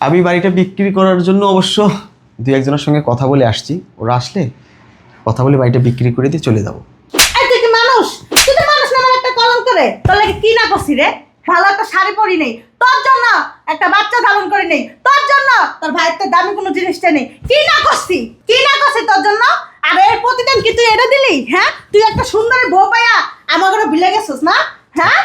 আমি বাড়িটা বিক্রি করার জন্য অবশ্য দু একজনের সঙ্গে কথা বলে আসছি। ওরা আসলে কথা বলে বাড়িটা বিক্রি করে দিয়ে চলে যাব। মানুষ? তুই মানুষ নামের একটা কলম করে তোর লাগে কি না করছি রে? ভালো একটা শাড়ি পরি নেই। তোর জন্য একটা বাচ্চা ধারণ করে নেই। তোর জন্য তোর ভাইয়ের তো দামি কোনো জিনিসটা নেই। কি না করছি? কি না করছি তোর জন্য? আর এর প্রতিদিন কি তুই এটা দিলি? হ্যাঁ? তুই একটা সুন্দরী বউ পাইয়া আমার ঘরে ভিলে গেছিস না? হ্যাঁ?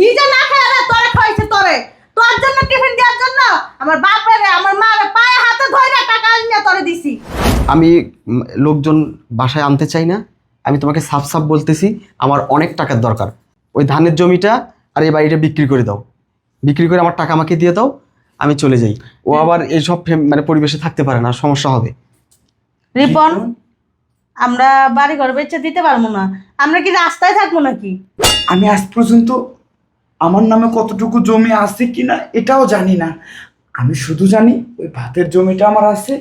নিজে না খেয়ে তোরে খাইছে তোরে তোর জন্য টিফিন দেওয়ার জন্য আমার বাপের আমার মার পায়ে হাতে ধরে টাকা নিয়ে তোরে দিছি। আমি লোকজন বাসায় আনতে চাই না। আমি তোমাকে সাফ সাফ বলতেছি আমার অনেক টাকার দরকার। ওই ধানের জমিটা আর এই বাড়িটা বিক্রি করে দাও। বিক্রি করে আমার টাকা আমাকে দিয়ে দাও আমি চলে যাই। ও আবার এইসব ফেম- মানে পরিবেশে থাকতে পারে না সমস্যা হবে। রিপন আমরা বাড়ি ঘর বেচে দিতে পারব না। আমরা কি রাস্তায় থাকব নাকি? আমি আজ পর্যন্ত আমার নামে কতটুকু জমি আছে কিনা এটাও জানি না। আমি শুধু জানি ওই ভাতের জমিটা আমার আছে,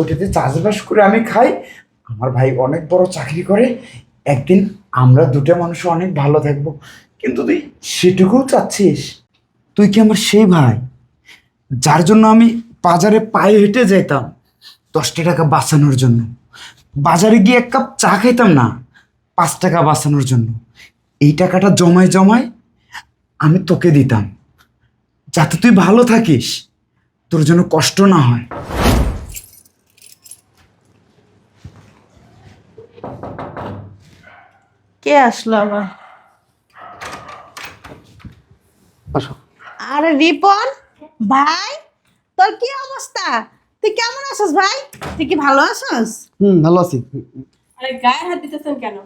ওটাতে চাষবাস করে আমি খাই। আমার ভাই অনেক বড় চাকরি করে, একদিন আমরা দুটো মানুষ অনেক ভালো থাকব। কিন্তু তুই সেটুকুও চাচ্ছিস। তুই কি আমার সেই ভাই? যার জন্য আমি বাজারে পায়ে হেঁটে যেতাম দশটা টাকা বাঁচানোর জন্য। বাজারে গিয়ে এক কাপ চা খাইতাম না, পাঁচ টাকা বাঁচানোর জন্য। এই টাকাটা জমায় জমায় আমি তোকে দিতাম যাতে তুই ভালো থাকিস তোর জন্য কষ্ট না হয়। কে আসলো আবার? আসো। আরে রিপন ভাই তোর কি অবস্থা? তুই কেমন আছিস ভাই? তুই কি ভালো আছিস? হুম ভালো আছি। আরে গায়ে হাত দিতেছেন কেন?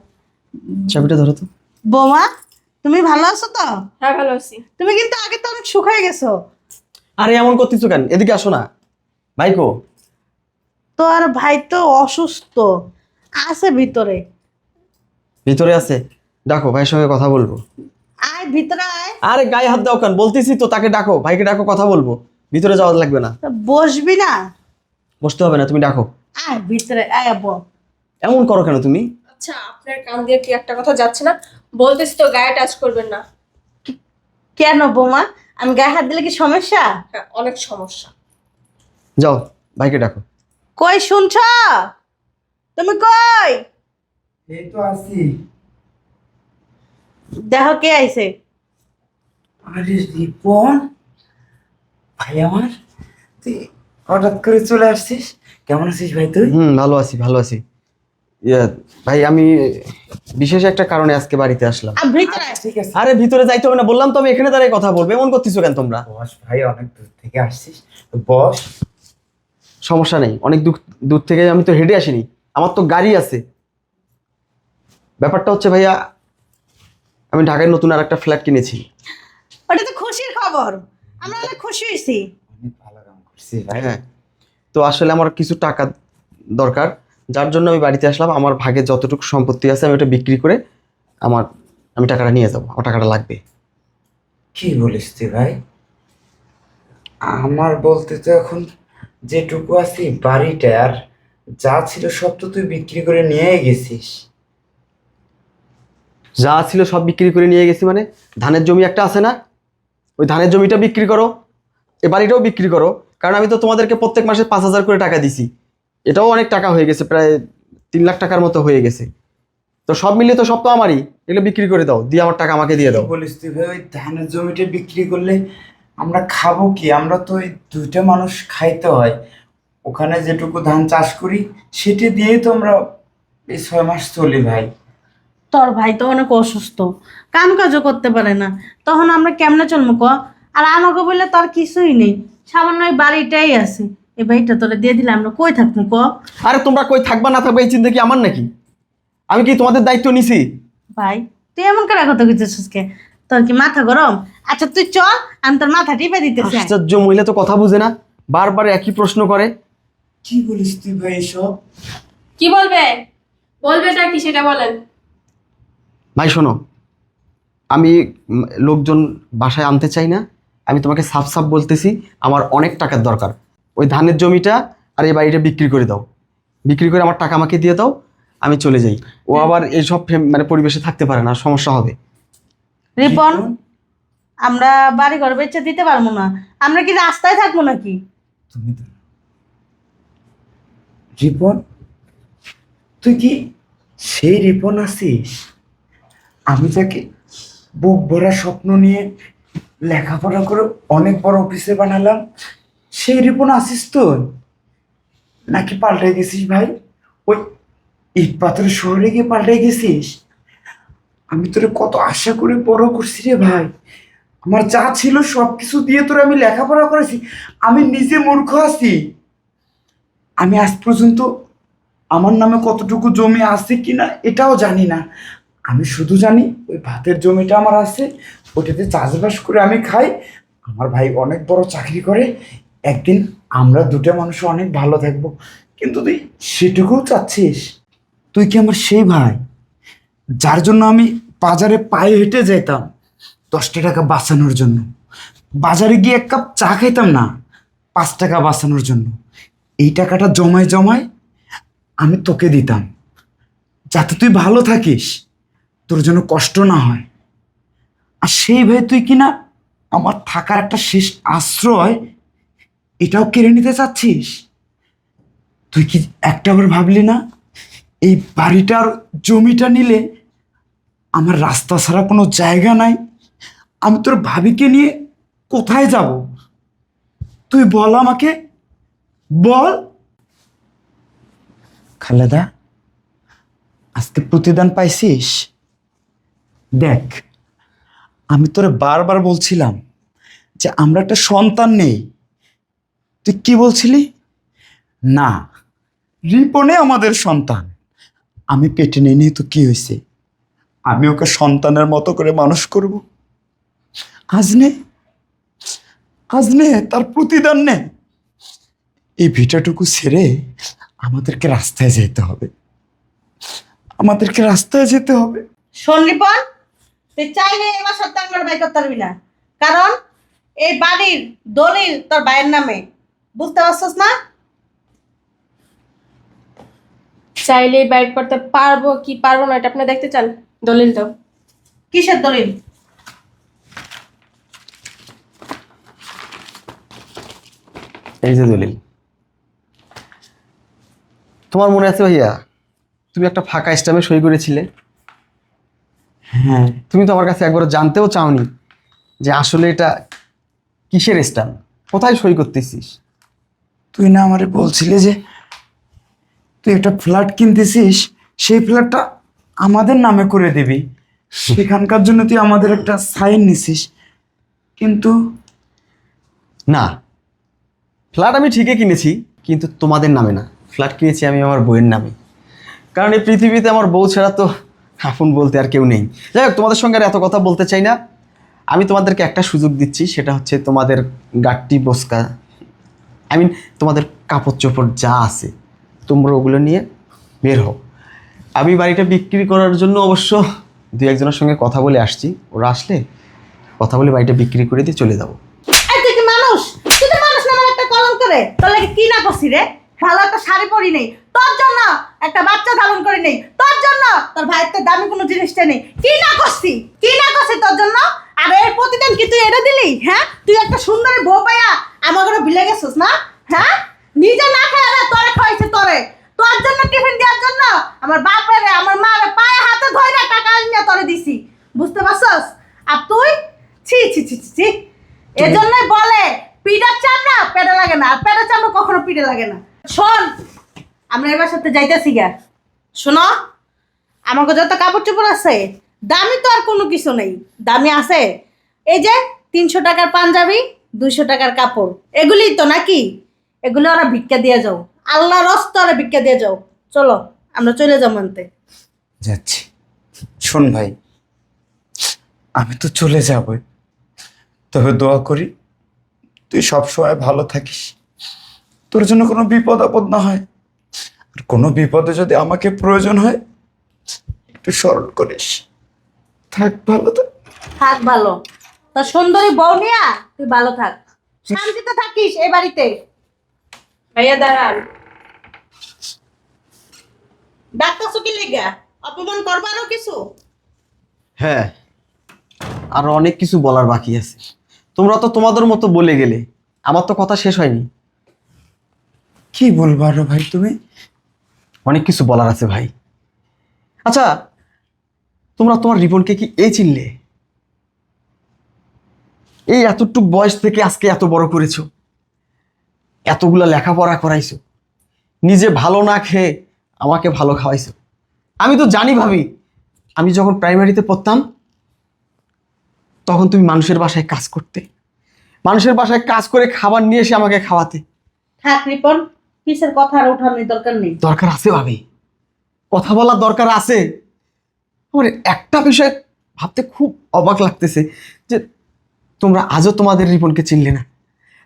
চাবিটা ধরো তো। বৌমা তুমি ভালো আছো তো? হ্যাঁ ভালো আছি। তুমি কিন্তু আগে তো অনেক শুকায় গেছো। আরে এমন করতেছো কেন? এদিকে আসো না। ভাইকো। তো আর ভাই তো অসুস্থ। আছে ভিতরে। ভিতরে আছে। ডাকো ভাইয়ের সঙ্গে কথা বলব। আয় ভিতরে আয়। আরে গায়ে হাত দাও কেন? বলতেছি তো তাকে ডাকো। ভাইকে ডাকো কথা বলব। ভিতরে যাওয়া লাগবে না। তা বসবি না? বসতে হবে না তুমি ডাকো। আয় ভিতরে আয় আব্বু। এমন করো কেন তুমি? আচ্ছা আপনার কান দিয়ে কি একটা কথা যাচ্ছে না? বলতেছি তো গায়ে টাচ করবেন না। কেন বৌমা? আমি গায়ে হাত দিলে কি সমস্যা? হ্যাঁ অনেক সমস্যা। যাও ভাইকে ডাকো। কই শুনছ? তুমি কই? এই তো আছি। দেখো কে আইছে। আরে রিপন ভাই আমার তুই হঠাৎ করে চলে আসছিস? কেমন আছিস ভাই তুই? হুম ভালো আছি ভালো আছি। ভাই আমি বিশেষ একটা কারণে আজকে বাড়িতে আসলাম। আছে। আরে ভিতরে যাইতে হবে না বললাম তো আমি এখানে দাঁড়িয়ে কথা বলব। এমন করতেছো কেন তোমরা? বস ভাই অনেক দূর থেকে আসছিস। বস। সমস্যা নেই অনেক দূর দূর থেকে আমি তো হেঁটে আসিনি। আমার তো গাড়ি আছে। ব্যাপারটা হচ্ছে ভাইয়া আমি ঢাকায় নতুন আর একটা ফ্ল্যাট কিনেছি। ওটা তো খুশির খবর। আমরা অনেক খুশি হয়েছি। অনেক ভালো কাম করছিস ভাই। হ্যাঁ। তো আসলে আমার কিছু টাকা দরকার। যার জন্য আমি বাড়িতে আসলাম আমার ভাগে যতটুকু সম্পত্তি আছে আমি ওটা বিক্রি করে আমার আমি টাকাটা নিয়ে যাব আমার টাকাটা লাগবে। কি বলিস তুই ভাই? আমার বলতে তো এখন যেটুকু আছি বাড়িটা আর যা ছিল সব তো তুই বিক্রি করে নিয়ে গেছিস। যা ছিল সব বিক্রি করে নিয়ে গেছি মানে ধানের জমি একটা আছে না? ওই ধানের জমিটা বিক্রি করো এ বাড়িটাও বিক্রি করো কারণ আমি তো তোমাদেরকে প্রত্যেক মাসে পাঁচ হাজার করে টাকা দিছি। এটাও অনেক টাকা হয়ে গেছে প্রায় তিন লাখ টাকার মতো হয়ে গেছে। তো সব মিলিয়ে তো সব তো আমারই এগুলো বিক্রি করে দাও দিয়ে আমার টাকা আমাকে দিয়ে দাও। বলিস তুই ভাই ওই ধানের জমিটা বিক্রি করলে আমরা খাব কি? আমরা তো ওই দুইটা মানুষ খাইতে হয়। ওখানে যেটুকু ধান চাষ করি সেটি দিয়েই তো আমরা এই ছয় মাস চলি ভাই। তোর ভাই তো অনেক অসুস্থ কাম কাজও করতে পারে না। তখন আমরা কেমনে চলবো ক? আর আমাকে বললে তোর কিছুই নেই সামান্য এই বাড়িটাই আছে। এই বাড়িটা তোরা দিয়ে দিলে আমরা কই থাকব ক? আরে তোমরা কই থাকবা না থাকবা এই চিন্তা কি আমার নাকি? আমি কি তোমাদের দায়িত্ব নিছি? ভাই তুই এমন করে কথা কইতেছিস কে? তোর কি মাথা গরম? আচ্ছা তুই চল আমি তোর মাথা টিপে দিতেছি। আশ্চর্য মহিলা তো কথা বুঝে না বারবার একই প্রশ্ন করে। কি বলিস তুই ভাই এসব? কি বলবে? বলবেটা কি সেটা বলেন। ভাই শোনো আমি লোকজন বাসায় আনতে চাই না আমি তোমাকে সাফ সাফ বলতেছি আমার অনেক টাকার দরকার। ওই ধানের জমিটা আর এই বাড়িটা বিক্রি করে দাও। বিক্রি করে আমার টাকা আমাকে দিয়ে দাও আমি চলে যাই। ও আবার এইসব ফেম- মানে পরিবেশে থাকতে পারে না সমস্যা হবে। রিপন আমরা বাড়ি ঘর বেচে দিতে পারব না। আমরা কি রাস্তায় থাকব নাকি? রিপন তুই কি সেই রিপন আছিস? আমি তাকে বুক ভরা স্বপ্ন নিয়ে লেখাপড়া করে অনেক বড় অফিসে বানালাম। সেই রিপন আসিস তো নাকি পাল্টে গেছিস ভাই? ওই ইট পাথরের শহরে গিয়ে পাল্টে গেছিস? আমি তোরে কত আশা করে বড় করছি রে ভাই। আমার যা ছিল সব কিছু দিয়ে তোরে আমি লেখাপড়া করেছি। আমি নিজে মূর্খ আছি। আমি আজ পর্যন্ত আমার নামে কতটুকু জমি আছে কি না এটাও জানি না। আমি শুধু জানি ওই ভাতের জমিটা আমার আছে, ওটাতে চাষবাস করে আমি খাই। আমার ভাই অনেক বড় চাকরি করে একদিন আমরা দুটো মানুষ অনেক ভালো থাকব। কিন্তু তুই সেটুকুও চাচ্ছিস। তুই কি আমার সেই ভাই? যার জন্য আমি বাজারে পায়ে হেঁটে যেতাম দশটা টাকা বাঁচানোর জন্য। বাজারে গিয়ে এক কাপ চা খাইতাম না, পাঁচ টাকা বাঁচানোর জন্য। এই টাকাটা জমায় জমায় আমি তোকে দিতাম। যাতে তুই ভালো থাকিস, তোর জন্য কষ্ট না হয়। আর সেই ভাই তুই কিনা আমার থাকার একটা শেষ আশ্রয় এটাও কেড়ে নিতে চাচ্ছিস? তুই কি একটাবার ভাবলি না? এই বাড়িটার জমিটা নিলে আমার রাস্তা ছাড়া কোনো জায়গা নাই। আমি তোর ভাবিকে নিয়ে কোথায় যাব? তুই বল আমাকে। বল। খালেদা, আজকে প্রতিদান পাইছিস? দেখ, আমি তোরে বারবার বলছিলাম যে আমরা একটা সন্তান নেই। তুই কি বলছিলি? না, রিপনে আমাদের সন্তান। আমি পেটে নিয়ে নিয়ে তো কি হয়েছে? আমি ওকে সন্তানের মতো করে মানুষ করব। আজ নে আজ নে, তার প্রতিদান নে। এই ভিটাটুকু ছেড়ে আমাদেরকে রাস্তায় যেতে হবে। আমাদেরকে রাস্তায় যেতে হবে। শোন রিপন, তুই চাইলে এবার সত্যাঙ্গর বাই করতে পারবি না। কারণ এই বাড়ির দলিল তোর ভাইয়ের নামে। বুঝতে পারছস না? চাইলে বাইক করতে পারব কি পারব না এটা আপনি দেখতে চান দলিল দাও কিসের দলিল? এই যে দলিল। তোমার মনে আছে ভাইয়া তুমি একটা ফাঁকা স্ট্যাম্পে সই করেছিলে? হ্যাঁ। তুমি তো আমার কাছে একবার জানতেও চাওনি যে আসলে এটা কিসের স্ট্যাম্প? কোথায় সই করতেছিস? তুই না আমারে বলছিলি যে তুই একটা ফ্ল্যাট কিনতেছিস, সেই ফ্ল্যাটটা আমাদের নামে করে দিবি। সেখানকার জন্য তুই আমাদের একটা সাইন নিছিস। কিন্তু না ফ্ল্যাট আমি ঠিকই কিনেছি, কিন্তু তোমাদের নামে না। ফ্ল্যাট কিনেছি আমি আমার বইয়ের নামে। কারণ এই পৃথিবীতে আমার বউ ছাড়া তো আপন বলতে আর কেউ নেই। যাই হোক, তোমাদের সঙ্গে আর এত কথা বলতে চাই না। আমি তোমাদেরকে একটা সুযোগ দিচ্ছি, সেটা হচ্ছে তোমাদের গাট্টি বসকা আই মিন তোমাদের কাপড় চোপড় যা আছে, তোমরা ওগুলো নিয়ে বের হও। আমি বাড়িটা বিক্রি করার জন্য অবশ্য দু একজনের সঙ্গে কথা বলে আসছি। ওরা আসলে কথা বলে বাড়িটা বিক্রি করে দিয়ে চলে যাব। মানুষ? তুই তো মানুষ নামের একটা লাগে কি না করছি রে? ভালো একটা শাড়ি পরি নেই। তোর জন্য একটা বাচ্চা ধারণ করি নেই। তোর জন্য তোর ভাইয়ের তো দামি কোনো জিনিসটা নেই। কি না করছি? কি না করছি তোর জন্য? আর এর প্রতিদিন কি তুই এটা দিলি? হ্যাঁ? তুই একটা সুন্দরী বউ পাইয়া আমার ঘরে ভিলে গেছিস না? হ্যাঁ? নিজে না খেয়ে তোরে খাইছে তোরে। তোর জন্য টিফিন দেওয়ার জন্য আমার বাপের আমার মার পায়ে হাতে ধরে টাকা নিয়ে তোরে দিছি। বুঝতে পারছস? আর তুই? ছি ছি ছি ছি, ছি। এজন্যই বলে পিঠার চামড়া পেটে লাগে না আর পেটের চামড়া কখনো পিঠে লাগে না। শোন আমরা এবার সাথে যাইতেছি গা শোনো আমাকে যত কাপড় চোপড় আছে দামি তো আর কোনো কিছু নেই। দামি আছে? এই যে, তিনশো টাকার পাঞ্জাবি, দুইশো টাকার কাপড়। এগুলি তো নাকি? এগুলো ওরা ভিক্ষা দিয়ে যাও। আল্লাহ রস্ত ওরা ভিক্ষা দিয়ে যাও। চলো, আমরা চলে যাব আনতে। যাচ্ছি। শোন ভাই, আমি তো চলে যাবই। তবে দোয়া করি, তুই সবসময় ভালো থাকিস। তোর জন্য কোনো বিপদ আপদ না হয়। আর কোনো বিপদে যদি আমাকে প্রয়োজন হয়, একটু স্মরণ করিস। থাক ভালো থাক। থাক ভালো। সুন্দরী বউ নিয়া তুই ভালো থাক। শান্তিতে থাকিস এই বাড়িতে। ভাইয়া দাঁড়ান। ডাক্তার সুকি লেগা? অপমান করবারও কিছু? হ্যাঁ আরও অনেক কিছু বলার বাকি আছে। তোমরা তো তোমাদের মতো বলে গেলে আমার তো কথা শেষ হয়নি। কি বলব আরও ভাই তুমি? অনেক কিছু বলার আছে ভাই। আচ্ছা তোমরা তোমার রিপনকে কি এই চিনলে? এই এতটুক বয়স থেকে আজকে এত বড় করেছ। এতগুলা লেখাপড়া করাইছো। নিজে ভালো না খেয়ে আমাকে ভালো খাওয়াইছো। আমি তো জানি ভাবি আমি যখন প্রাইমারিতে পড়তাম তখন তুমি মানুষের বাসায় কাজ করতে। মানুষের বাসায় কাজ করে খাবার নিয়ে এসে আমাকে খাওয়াতে। থাক রিপন কিসের কথা আর ওঠানোর দরকার নেই। দরকার আছে ভাবি। কথা বলার দরকার আছে। আমার একটা বিষয় ভাবতে খুব অবাক লাগতেছে যে তোমরা আজও তোমাদের রিপনকে চিনলে না।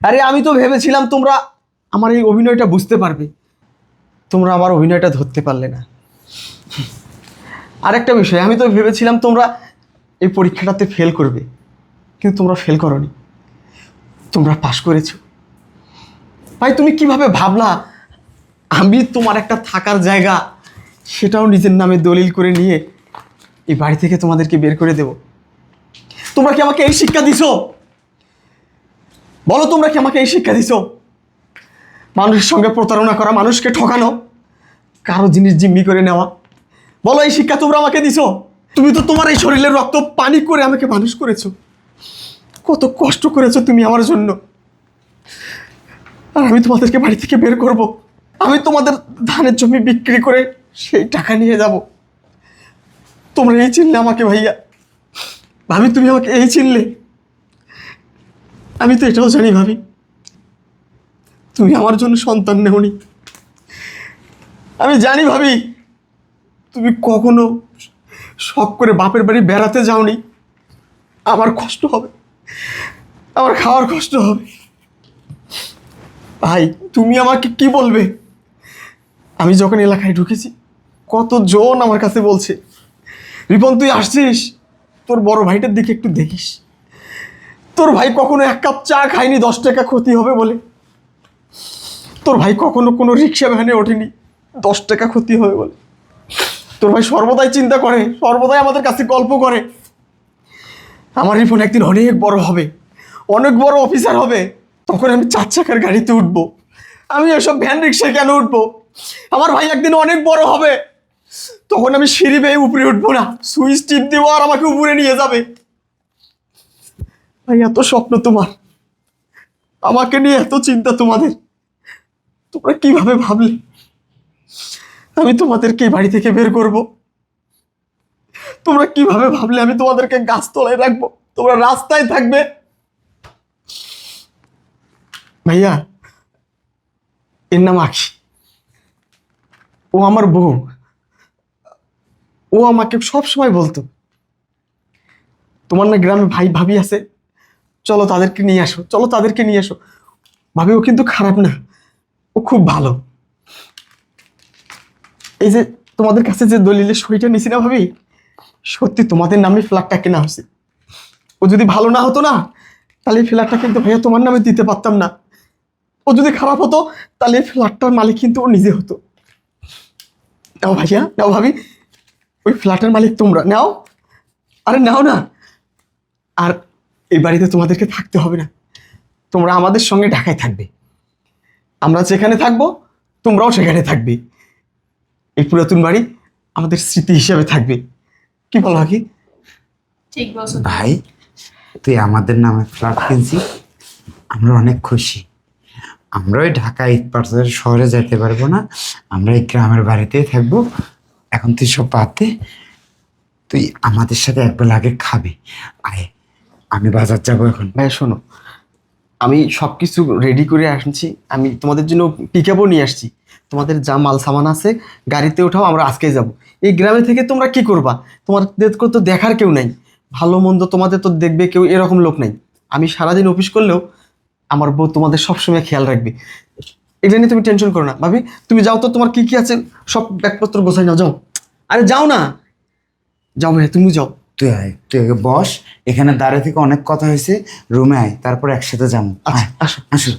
আরে আমি তো ভেবেছিলাম তোমরা আমার এই অভিনয়টা বুঝতে পারবে। তোমরা আমার অভিনয়টা ধরতে পারলে না। আরেকটা বিষয়, আমি তো ভেবেছিলাম তোমরা এই পরীক্ষাটাতে ফেল করবে, কিন্তু তোমরা ফেল করনি। তোমরা পাশ করেছ। ভাই, তুমি কীভাবে ভাবলা? আমি তোমার একটা থাকার জায়গা, সেটাও নিজের নামে দলিল করে নিয়ে এই বাড়ি থেকে তোমাদেরকে বের করে দেব। তোমরা কি আমাকে এই শিক্ষা দিছো? বলো তোমরা কি আমাকে এই শিক্ষা দিছো? মানুষের সঙ্গে প্রতারণা করা, মানুষকে ঠকানো, কারও জিনিস জিম্মি করে নেওয়া। বলো, এই শিক্ষা তোমরা আমাকে দিছো? তুমি তো তোমার এই শরীরের রক্ত, পানি করে আমাকে মানুষ করেছ। কত কষ্ট করেছ তুমি আমার জন্য। আর আমি তোমাদেরকে বাড়ি থেকে বের করব। আমি তোমাদের ধানের জমি বিক্রি করে সেই টাকা নিয়ে যাব। তোমরা এই চিনলে আমাকে ভাইয়া। ভাবি, তুমি আমাকে এই চিনলে আমি তো এটাও জানি ভাবি। তুমি আমার জন্য সন্তান নেওনি। আমি জানি ভাবি, তুমি কখনো শখ করে বাপের বাড়ি বেড়াতে যাওনি। আমার কষ্ট হবে। আমার খাওয়ার কষ্ট হবে। ভাই, তুমি আমাকে কি বলবে? আমি যখন এলাকায় ঢুকেছি, কতজন আমার কাছে বলছে রিপন, তুই আসছিস? তোর বড় ভাইটার দিকে একটু দেখিস। তোর ভাই কখনো এক কাপ চা খায়নি, দশ টাকা ক্ষতি হবে বলে। তোর ভাই কখনো কোনো রিক্সা ভ্যানে ওঠেনি, দশ টাকা ক্ষতি হবে বলে। তোর ভাই সর্বদাই চিন্তা করে, সর্বদাই আমাদের কাছে গল্প করে। আমার রিপন একদিন অনেক বড় হবে, অনেক বড় অফিসার হবে। তখন আমি চার চাকার গাড়িতে উঠবো। আমি এসব ভ্যান রিক্সায় কেন উঠবো? আমার ভাই একদিন অনেক বড় হবে। তখন আমি সিঁড়ি বেয়ে উপরে উঠবো না। সুইচ টিপ দেবো আর আমাকে উপরে নিয়ে যাবে। ভাই, এত স্বপ্ন তোমার। আমাকে নিয়ে এত চিন্তা তোমাদের। তোমরা কীভাবে ভাবলে? আমি তোমাদেরকে বাড়ি থেকে বের করব। তোমরা কীভাবে ভাবলে আমি তোমাদেরকে গাছ গাছতলায় রাখব? তোমরা রাস্তায় থাকবে। ভাইয়া, এর নাম আখি। ও আমার বউ। ও আমাকে সব সময় বলতো, তোমার না গ্রামে ভাই, ভাবি আছে, চলো তাদেরকে নিয়ে আসো, চলো তাদেরকে নিয়ে আসো। ভাবি, ও কিন্তু খারাপ না, ও খুব ভালো। এই যে তোমাদের কাছে যে দলিলের সইটা নিছি না ভাবি, সত্যি তোমাদের নামে ফ্ল্যাটটা কেনা হয়েছে। ও যদি ভালো না হতো না, তাহলে এই ফ্ল্যাটটা কিন্তু ভাইয়া তোমার নামে দিতে পারতাম না। ও যদি খারাপ হতো, তাহলে এই ফ্ল্যাটটার মালিক কিন্তু ও নিজে হতো। নাও ভাইয়া, নাও ভাবি ওই ফ্ল্যাটের মালিক তোমরা। নাও। আরে নাও না। আর এই বাড়িতে তোমাদেরকে থাকতে হবে না। তোমরা আমাদের সঙ্গে ঢাকায় থাকবে। আমরা যেখানে থাকব তোমরাও সেখানে থাকবে। এই পুরাতন বাড়ি আমাদের স্মৃতি হিসাবে থাকবে। কি বলো কি ঠিক বলছো। ভাই তুই আমাদের নামে ফ্ল্যাট কিনছি আমরা অনেক খুশি। আমরা ওই ঢাকা ইটপাটের শহরে যেতে পারব না। আমরা এই গ্রামের বাড়িতেই থাকব। এখন তুই সব পাতে তুই আমাদের সাথে একবেলা আগে খাবি। আয়, আমি বাজার যাব এখন। ভাই শোনো, আমি সব কিছু রেডি করে আসছি আমি তোমাদের জন্য পিক আপও নিয়ে আসছি। তোমাদের যা মাল সামান আছে, গাড়িতে ওঠাও, আমরা আজকে যাব। এই গ্রামে থেকে তোমরা কি করবা? তোমাদেরকে তো দেখার কেউ নাই। ভালো মন্দ তোমাদের তো দেখবে কেউ এরকম লোক নাই। আমি সারাদিন অফিস করলেও আমার বউ তোমাদের সবসময় খেয়াল রাখবে। এটা নিয়ে তুমি টেনশন করো না। ভাবি তুমি যাও তো তোমার কি কি আছে? সব ব্যাগপত্র গোছাই নাও যাও। আরে যাও না। যাও ভাই তুমি যাও। তুই আয় তুই আগে বস এখানে দাঁড়িয়ে থেকে অনেক কথা হয়েছে রুমে আয় তারপর একসাথে যাব। আচ্ছা আসো। আসো।